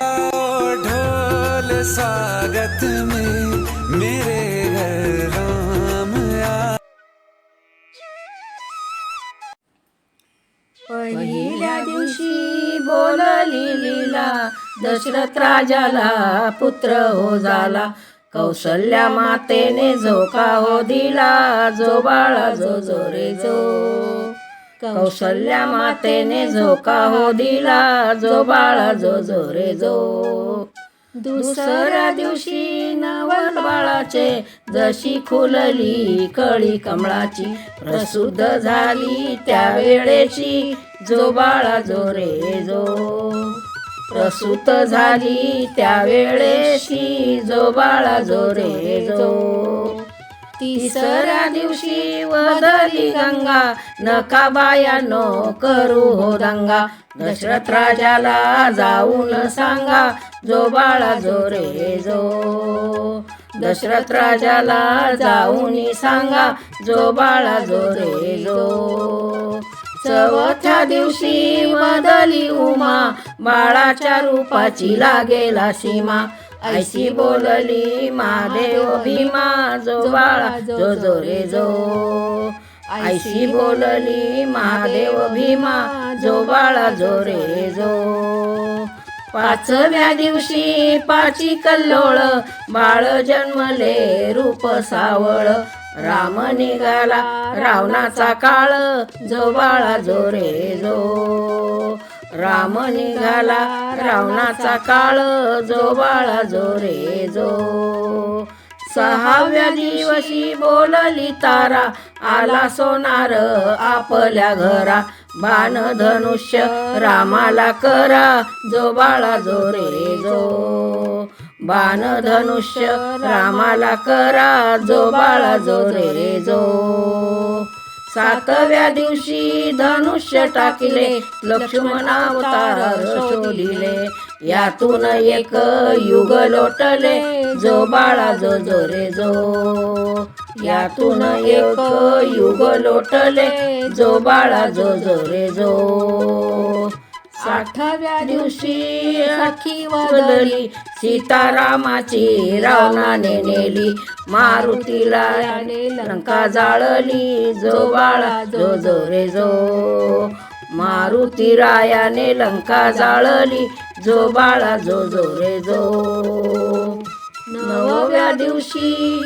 ढोल स्वागत में मेरे घर राम पहिल्या दिवशी बोलली लीला दशरथ राजाला पुत्र हो झाला. कौशल्या मातेने झोका हो दिला जो बाळा जो जो रे जो कौशल्या मातेने झोका हो दिला जो बाळा जो जो रे जो दुसऱ्या दिवशी नवल बाळाचे जशी खुलली कळी कमळाची प्रसूद्ध झाली त्या वेळेची जो बाळा जो रे जो प्रसूत झाली त्या वेळेशी जो बाळा जो रे जो तिसऱ्या दिवशी वदली गंगा. नका बायानो करू हो दंगा. दशरथ राजाला जाऊन सांगा जो बाळा जो रे जो. दशरथ राजाला जाऊन सांगा जो बाळा जो रे जो. चौथ्या दिवशी बदली उमा बाळाच्या रूपाची लागेला सीमा. ऐशी बोलली महादेव भीमा जो बाळा जो जो रे जो. ऐशी बोलली महादेव भीमा जो बाळा जो रे जो. पाचव्या दिवशी पाची कल्लोळ बाळ जन्मले रूप सावळ. राम निघाला रावणाचा काळ जो बाळा जो रे जो. राम निघाला रावणाचा काळ जो बाळा जो रे जो. सहाव्या दिवशी बोलली तारा आला सोनार आपल्या घरा. बाण धनुष्य रामाला करा जो बाळा जो रे जो. बाण धनुष्य रामाला करा जो बाळा जो रे जो. सातव्या दिवशी धनुष्य टाकिले लक्ष्मणावतार शोधिले. यातून एक युग लोटले जो बाळा जो जो रे जो. यातून एक युग लोटले जो बाळा जो जो रे जो. आठव्या दिवशी अखी वदली सीतारामाची रावणाने नेली मारुतीला लंका जाळली जो बाळा जो जो रे जो. मारुती रायाने लंका जाळली जो बाळा जो जो रे जो. नवव्या दिवशी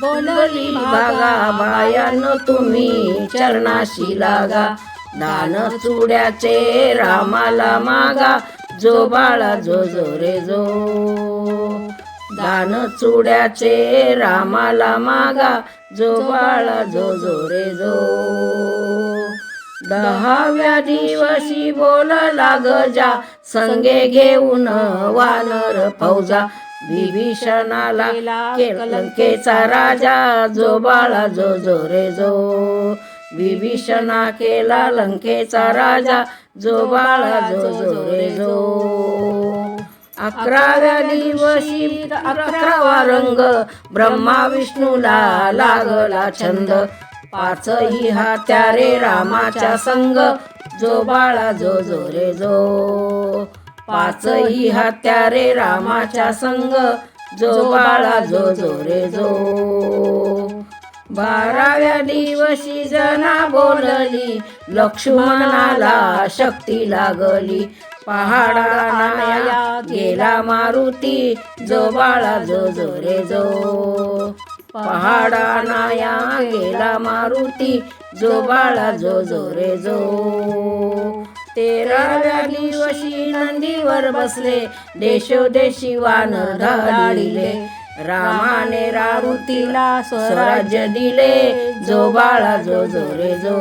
बोलली बागा बायानो तुम्ही चरणाशी लागा. दान चुड्याचे रामाला मागा जो बाळा जो जो रे जो. दान चुड्याचे रामाला मागा जो बाळा जो जो रे जो. दहाव्या दिवशी बोलला गजा संगे घेऊन वानर फौजा. विभीषणाला लंकेचा राजा जो बाळा जो जो रे जो. विभीषणा केला लंकेचा राजा जो बाळा जो जो रे जो. अकराव्या दिवशी अकरावा रंग ब्रह्मा विष्णूला लागला छंद. पाचही हात्या रे रामाच्या संग जो बाळा जो जो रे जो. पाचही हात्या रे रामाच्या संग जो बाळा जो जो रे जो. बाराव्या दिवशी जना बोलली. लक्ष्मणाला शक्ती लागली. पहाडाना गेला मारुती. जो बाळा जो जो रे जो. पहाडाना गेला मारुती. जो बाळा जो जो रे जो. तेराव्या दिवशी नंदीवर बसले. देशोदेशी वानर धाडिले रामाने रामुतीला स्वराज्य दिले. जो बाळा जो जो रे जो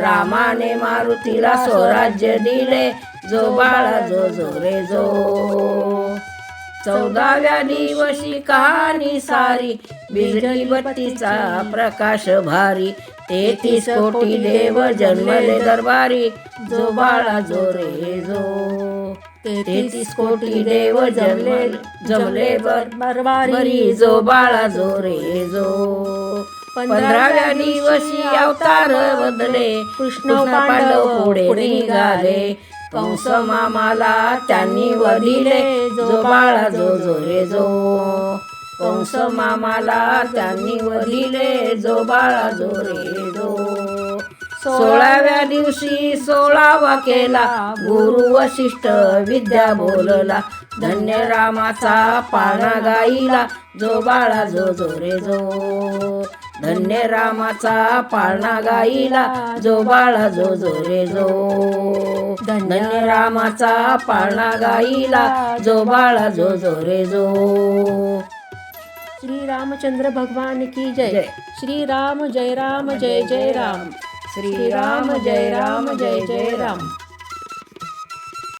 रामाने मारुतीला स्वराज्य दिले. जो बाळा जो जो रे जो चौदाव्या दिवशी कहाणी सारी. बिजली बत्तीचा प्रकाश भारी. तेहतीस कोटी देव जन्मले दरबारी. जो बाळा जो रे जो तेहतीस कोटी देव जमले जमले बरबारी जो बाळा जो रे जो. पंधराव्या दिवशी अवतार बदले कृष्ण पांडव पुढे निघाले. कंस मामाला त्यांनी वदिले जो बाळा जो जो रे जो. कंस मामाला त्यांनी वदिले जो बाळा जो रे जो. सोळाव्या दिवशी सोळावा केला. गुरु वशिष्ठ विद्या बोलला. धन्य रामाचा पाळणा गाईला. जो बाळा जो जो रे जो. धन्य रामाचा पाळणा गाईला. जो बाळा जो जो रे जो. धन्य रामाचा पाळणा गाईला. जो बाळा जो जो रे जो. श्री रामचंद्र भगवान की जय. जय. श्री राम जय राम जय जय राम. श्री राम जय राम जय जय राम.